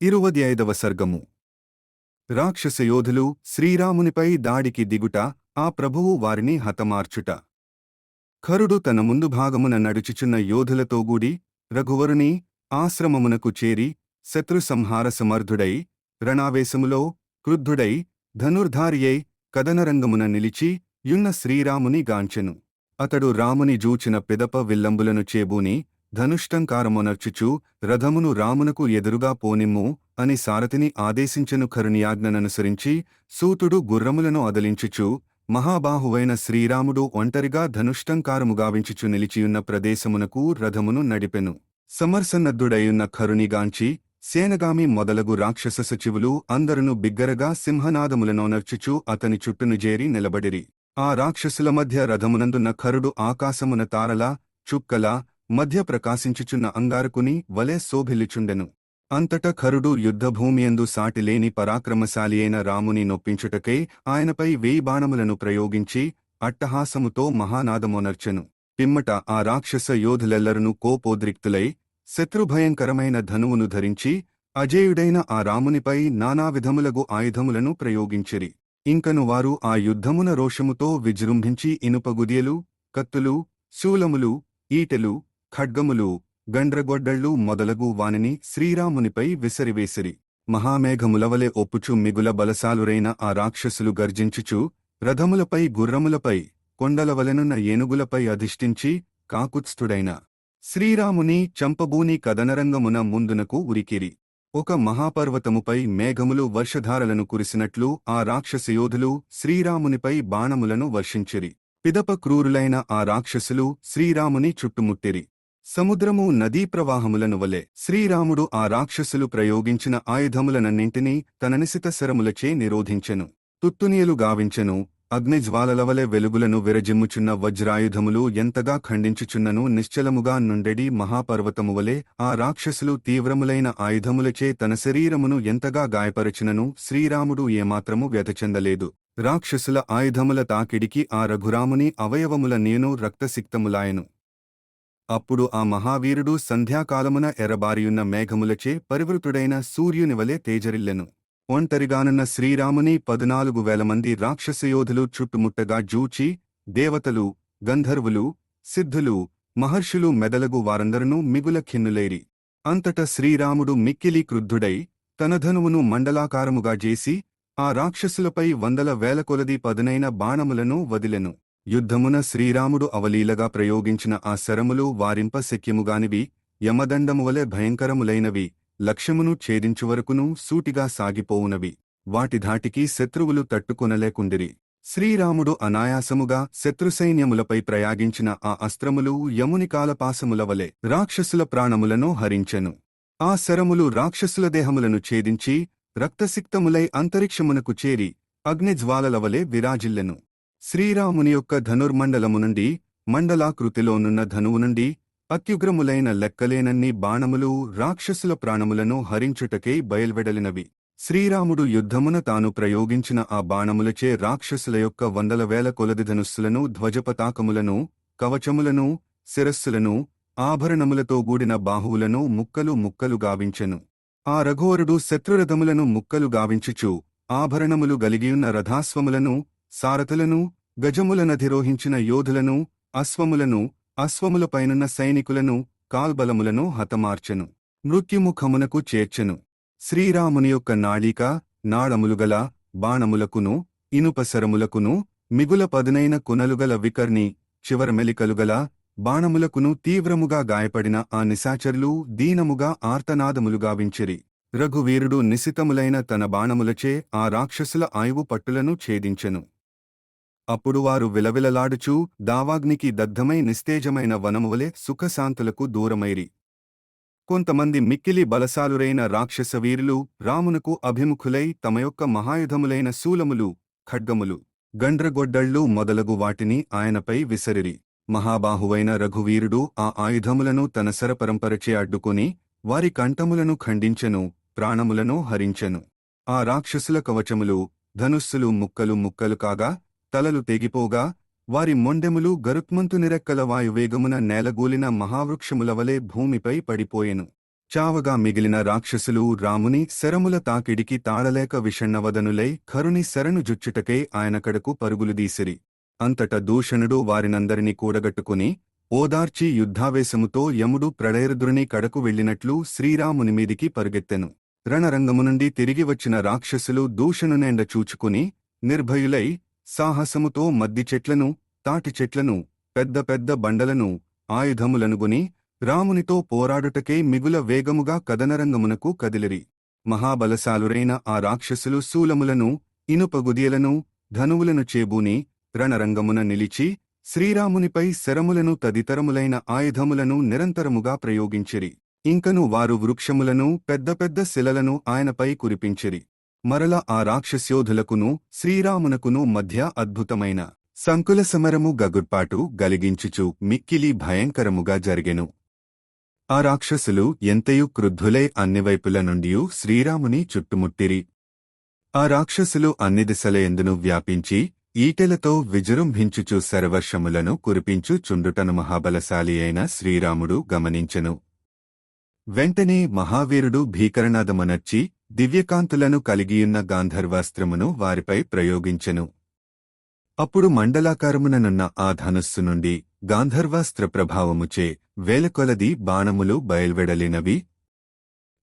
ఇరువది ఐదవ సర్గము. రాక్షస యోధులు శ్రీరామునిపై దాడికి దిగుట ఆ ప్రభువు వారిని హతమార్చుట. ఖరుడు తన ముందు భాగమున నడుచుచున్న యోధులతోగూడి రఘువరుని ఆశ్రమమునకు చేరి శత్రు సంహార సమర్థుడై రణావేశములో క్రుద్ధుడై ధనుర్ధారియై కదనరంగమున నిలిచి యున్న శ్రీరాముని గాంచెను. అతడు రాముని జూచిన పిదప విల్లంబులను చేబూని ధనుష్టంకారమునర్చుచు రథమును రామునకు ఎదురుగా పోనిమ్ము అని సారథిని ఆదేశించను కరుణియాజ్ఞననుసరించి సూతుడు గుర్రములను అదలించుచు మహాబాహువైన శ్రీరాముడు ఒంటరిగా ధనుష్టంకారముగావించుచు నిలిచియున్న ప్రదేశమునకు రథమును నడిపెను. సమర్సన్నద్ధుడయున్న ఖరునిగాంచి సేనగామి మొదలగు రాక్షస సచివులు అందరును బిగ్గరగా సింహనాదములనోనర్చుచు అతని చుట్టును జేరి నిలబడిరి. ఆ రాక్షసుల మధ్య రథమునందున్న ఖరుడు ఆకాశమున తారలా చుక్కలా మధ్య ప్రకాశించుచున్న అంగారకుని వలె శోభిల్లుచుండెను. అంతట ఖరుడు యుద్ధభూమియందు సాటిలేని పరాక్రమశాలి అయిన రాముని నొప్పించుటకై ఆయనపై వేయి బాణములను ప్రయోగించి అట్టహాసముతో మహానాదమోనర్చెను. పిమ్మట ఆ రాక్షస యోధులెల్లరును కోపోద్రిక్తులై శత్రుభయంకరమైన ధనువును ధరించి అజేయుడైన ఆ రామునిపై నానావిధములగు ఆయుధములను ప్రయోగించిరి. ఇంకను వారు ఆ యుద్ధమున రోషముతో విజృంభించి ఇనుపగుదియలు కత్తులు శూలములు ఈటెలు ఖడ్గములు గండ్రగొడ్డళ్ళు మొదలగు వానిని శ్రీరామునిపై విసరివేసిరి. మహామేఘములవలె ఒప్పుచు మిగుల బలసాలురైన ఆ రాక్షసులు గర్జించుచు రథములపై గుర్రములపై కొండలవలెనున్న ఏనుగులపై అధిష్ఠించి కాకుత్స్థుడైన శ్రీరాముని చంపబూని కదనరంగమున ముందునకు ఉరికిరి. ఒక మహాపర్వతముపై మేఘములు వర్షధారలను కురిసినట్లు ఆ రాక్షసయోధులు శ్రీరామునిపై బాణములను వర్షించిరి. పిదప క్రూరులైన ఆ రాక్షసులు శ్రీరాముని చుట్టుముట్టిరి. సముద్రము నదీ ప్రవాహములను వలె శ్రీరాముడు ఆ రాక్షసులు ప్రయోగించిన ఆయుధములనన్నింటినీ తన నిశిత శరములచే నిరోధించెను. తుత్తునియలు గావించెను అగ్నిజ్వాలలవలె వెలుగులను విరజిమ్ముచున్న వజ్రాయుధములు ఎంతగా ఖండించుచున్నను నిశ్చలముగా నుండెడి మహాపర్వతము వలె ఆ రాక్షసులు తీవ్రములైన ఆయుధములచే తన శరీరమును ఎంతగా గాయపరచినను శ్రీరాముడు ఏమాత్రము వ్యతచెందలేదు రాక్షసుల ఆయుధముల తాకిడికి ఆ రఘురాముని అవయవముల నేను రక్తసిక్తములాయను. అప్పుడు ఆ మహావీరుడు సంధ్యాకాలమున ఎరబారియున్న మేఘములచే పరివృతుడైన సూర్యునివలె తేజరిల్లెను. ఒంటరిగానున్న శ్రీరాముని పదునాలుగు వేల మంది రాక్షసయోధులు చుట్టుముట్టగా జూచి దేవతలు గంధర్వులు సిద్ధులు మహర్షులు మెదలగు వారందరూ మిగుల ఖిన్నులేరి అంతట శ్రీరాముడు మిక్కిలి క్రుద్ధుడై తన ధనువును మండలాకారముగా చేసి ఆ రాక్షసులపై వందల వేల కొలది పదునైన బాణములను వదిలెను. యుద్ధమున శ్రీరాముడు అవలీలగా ప్రయోగించిన ఆ శరములు వారింప శక్యముగానివి యమదండమువలె భయంకరములైనవి లక్ష్యమును ఛేదించువరకును సూటిగా సాగిపోవునవి. వాటి ధాటికి శత్రువులు తట్టుకొనలేకుండిరి. శ్రీరాముడు అనాయాసముగా శత్రుసైన్యములపై ప్రయాగించిన ఆ అస్త్రములు యముని కాలపాసముల వలె రాక్షసుల ప్రాణములను హరించెను. ఆ శరములు రాక్షసుల దేహములను ఛేదించి రక్తసిక్తములై అంతరిక్షమునకు చేరి అగ్నిజ్వాలల వలె విరాజిల్లెను. శ్రీరాముని యొక్క ధనుర్మండలము నుండి మండలాకృతిలోనున్న ధనువు నుండి అత్యుగ్రములైన లెక్కలేనన్ని బాణములు రాక్షసుల ప్రాణములను హరించుటకై బయల్వెడలినవి. శ్రీరాముడు యుద్ధమున తాను ప్రయోగించిన ఆ బాణములచే రాక్షసుల యొక్క వందల వేల కొలది ధనుస్సులను ధ్వజపతాకములను కవచములను శిరస్సులను ఆభరణములతో గూడిన బాహువులను ముక్కలు ముక్కలు గావించెను. ఆ రఘోరుడు శత్రురథములను ముక్కలు గావించుచు ఆభరణములు గలిగియున్న రథాస్వములను సారథులను గజములనధిరోహించిన యోధులను అశ్వములను అశ్వములపైనున్న సైనికులను కాల్బలములను హతమార్చెను. మృత్యుముఖమునకు చేర్చెను. శ్రీరాముని యొక్క నాళిక నాళములుగల బాణములకును ఇనుపసరములకును మిగుల పదునైన కునలుగల వికర్ణి చివరమెలికలుగల బాణములకును తీవ్రముగా గాయపడిన ఆ నిశాచరులు దీనముగా ఆర్తనాదములుగావించిరి రఘువీరుడు నిశితములైన తన బాణములచే ఆ రాక్షసుల ఆయువు పట్టులను ఛేదించెను. అప్పుడు వారు విలవిలలాడుచూ దావాగ్నికి దగ్ధమై నిస్తేజమైన వనమువలే సుఖశాంతులకు దూరమైరి. కొంతమంది మిక్కిలి బలసాలురైన రాక్షస వీరులు రామునకు అభిముఖులై తమ యొక్క మహాయుధములైన శూలములు ఖడ్గములు గండ్రగొడ్డళ్ళు మొదలగు వాటిని ఆయనపై విసరిరి. మహాబాహువైన రఘువీరుడు ఆ ఆయుధములను తన సరపరంపరచే అడ్డుకుని వారి కంఠములను ఖండించెను ప్రాణములను హరించెను. ఆ రాక్షసుల కవచములు ధనుస్సులు ముక్కలు ముక్కలు కాగా తలలు తెగిపోగా వారి మొండెములు గరుత్మంతు నిరెక్కల వాయువేగమున నేలగూలిన మహావృక్షములవలే భూమిపై పడిపోయెను. చావగా మిగిలిన రాక్షసులు రాముని శరముల తాకిడికి తాళలేక విషణ్ణవదనులై కరుని శరణు జుచ్చుటకై ఆయనకడకు పరుగులుదీసిరి అంతట దూషణుడు వారినందరినీ కూడగట్టుకుని ఓదార్చి యుద్ధావేశముతో యముడు ప్రళయరుద్రుని కడకు వెళ్ళినట్లు శ్రీరాముని మీదికి పరుగెత్తెను. రణరంగము నుండి తిరిగి వచ్చిన రాక్షసులు దూషణునేండ చూచుకుని నిర్భయులై సాహసముతో మద్ది చెట్లను తాటి చెట్లను పెద్ద పెద్ద బండలను ఆయుధములనుగుని రామునితో పోరాడుటకే మిగుల వేగముగా కదనరంగమునకు కదిలిరి. మహాబలశాలురైన ఆ రాక్షసులు శూలములను ఇనుపగుదియలను ధనువులను చేబూని రణరంగమున నిలిచి శ్రీరామునిపై శరములను తదితరములైన ఆయుధములను నిరంతరముగా ప్రయోగించిరి. ఇంకను వారు వృక్షములను పెద్ద పెద్ద శిలలను ఆయనపై కురిపించిరి. మరల ఆ రాక్షస్యోధులకును శ్రీరామునకును మధ్య అద్భుతమైన సంకుల సమరము గగుర్పాటు గలిగించుచు మిక్కిలి భయంకరముగా జరిగెను. ఆ రాక్షసులు ఎంతయు క్రుద్ధులై అన్నివైపుల నుండియు శ్రీరాముని చుట్టుముట్టిరి. ఆ రాక్షసులు అన్ని దిశలయందును వ్యాపించి ఈటెలతో విజృంభించుచు శరవర్షములను కురిపించు చుండుటను మహాబలశాలి అయిన శ్రీరాముడు గమనించెను. వెంటనే మహావీరుడు భీకరనాదమనర్చి దివ్యకాంతులను కలిగియున్న గాంధర్వాస్త్రమును వారిపై ప్రయోగించెను. అప్పుడు మండలాకారముననున్న ఆ ధనుస్సు నుండి గాంధర్వాస్త్ర ప్రభావముచే వేలకొలది బాణములు బయల్వెడలినవి.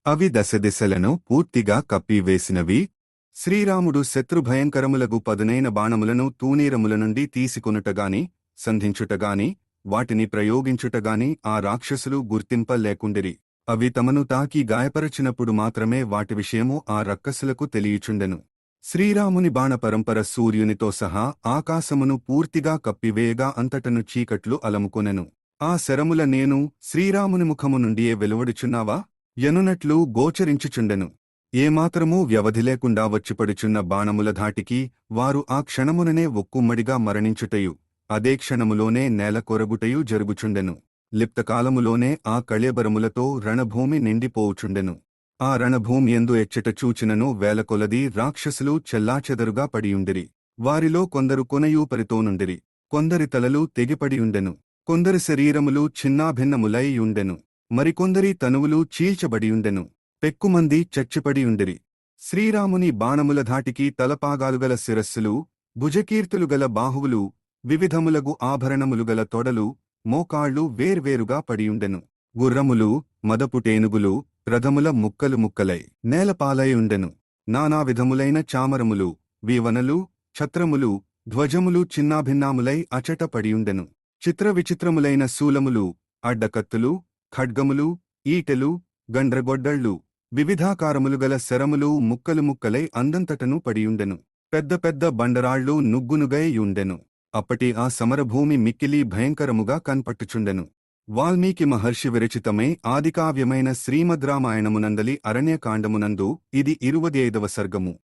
అవి దశదిశలను పూర్తిగా కప్పివేసినవి. శ్రీరాముడు శత్రుభయంకరములగు పదునైన బాణములను తూనీరముల నుండి తీసుకొనుటగాని సంధించుటగాని వాటిని ప్రయోగించుటగాని ఆ రాక్షసులు గుర్తింపలేకుండిరి. అవి తమను తాకి గాయపరచినప్పుడు మాత్రమే వాటి విషయము ఆ రక్కసులకు తెలియచుండెను. శ్రీరాముని బాణపరంపర సూర్యునితో సహా ఆకాశమును పూర్తిగా కప్పివేయగా అంతటను చీకట్లు అలముకొనెను. ఆ శరముల నేను శ్రీరాముని ముఖము నుండియే వెలువడుచున్నావా? ఎనునట్లు గోచరించుచుండెను. ఏమాత్రమూ వ్యవధి లేకుండా వచ్చిపడుచున్న బాణముల ధాటికి వారు ఆ క్షణముననే ఒక్కుమ్మడిగా మరణించుటయు. అదే క్షణములోనే నేల కొరగుటయు జరుగుచుండెను. లిప్తకాలములోనే ఆ కళ్యబరములతో రణభూమి నిండిపోవుచుండెను ఆ రణభూమి ఎందు ఎచ్చట చూచినను వేలకొలది రాక్షసులు చెల్లాచెదరుగా పడియుండిరి. వారిలో కొందరు కొనయూపరితోనుండిరి. కొందరి తలలు తెగిపడియుండెను. కొందరి శరీరములు చిన్నాభిన్నములైయుండెను. మరికొందరి తనువులు చీల్చబడియుండెను. పెక్కుమంది చచ్చిపడియుండిరి. శ్రీరాముని బాణముల ధాటికి తలపాగాలుగల శిరస్సులు భుజకీర్తులు గల బాహువులు వివిధములగు ఆభరణములుగల తొడలు మోకాళ్ళు వేర్వేరుగా పడియుండెను. గుర్రములు మదపుటేనుగులు రథముల ముక్కలు ముక్కలై నేలపాలయుండెను నానావిధములైన చామరములు వీవనలు ఛత్రములు ధ్వజములు చిన్నాభిన్నాములై అచట పడియుండెను. చిత్ర విచిత్రములైన శూలములు అడ్డకత్తులు ఖడ్గములు ఈటెలు గండ్రగొడ్డళ్ళు వివిధాకారములు గల శరములు ముక్కలు ముక్కలై అందంతటను పడియుండెను. పెద్ద పెద్ద బండరాళ్ళు నుగ్గునుగై యుండెను. అప్పటి ఆ సమరభూమి మిక్కిలి భయంకరముగా కన్పట్టుచుండెను. వాల్మీకి మహర్షి విరచితమే ఆదికావ్యమైన శ్రీమద్రామాయణమునందలి అరణ్యకాండమునందు ఇది ఇరువది ఐదవ సర్గము.